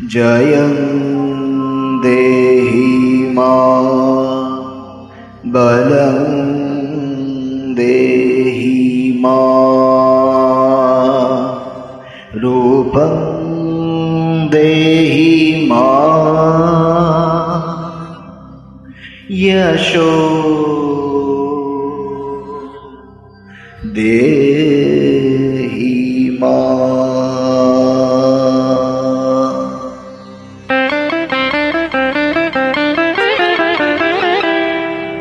जयं देहि मा बलं देहि मा। रूपं देहि मा यशो। देहि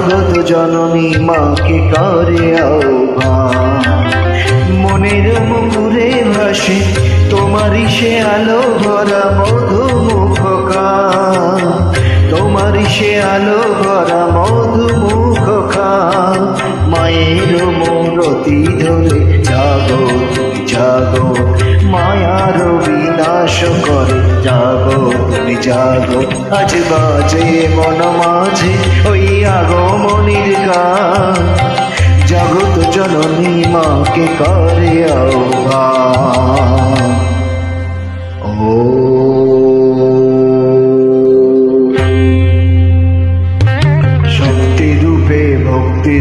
জগৎ জননী মাকে করে মনের মুখে ভাসে, তোমারই সে আলো ভরা মধু মুখকান তোমারই সে আলো ভরা মধু মুখকান মায়ের মূরতি ধরে, জাগো জাগো। মায়ার বিনাশ করে, জাগো। তুমি জাগো, আজ বাজে মন মাঝে ওই আগমনির গান। জগৎ জননী মাকে করে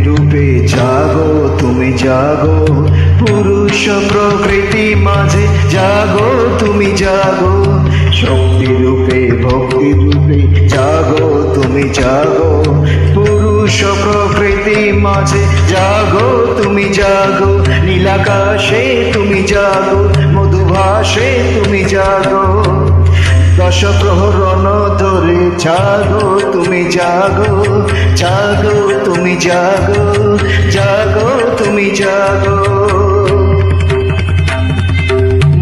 রূপে জাগো, তুমি জাগো। পুরুষ প্রকৃতি মাঝে জাগো, তুমি জাগো। শক্তি রূপে জাগো, পুরুষ প্রকৃতি মাঝে জাগো, তুমি জাগো, নীলাকাশে তুমি জাগো, মধুভাষে তুমি জাগো। দশ প্রহরণ ধরে জাগো, তুমি জাগো জাগো, তুমি জাগো জাগো, তুমি জাগো।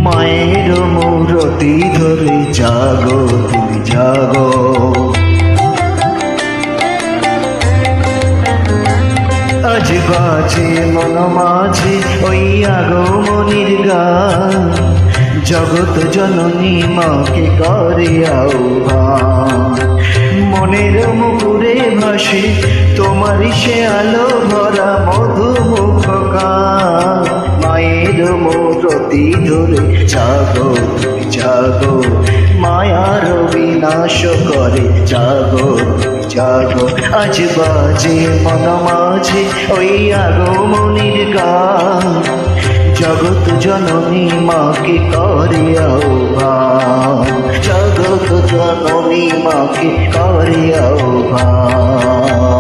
মায়ের মূরতি ধরে জাগো বাজে মন মাঝে, ওই আগমনির গান। জগৎ জননী মাকে করে আহ্বান। মনের মুকুরে ভাসে, তোমারই সে আলো ভরা মধু মুখকান মায়ের মূরতি ধরে, জাগো জাগো। মায়ার বিনাশ করে, জাগো জাগো। আজ বাজে মন মাঝে ওই আগমনির গান। জগৎ জননী মাকে করে আহ্বান। জগৎ জননী মাকে করে আহ্বান।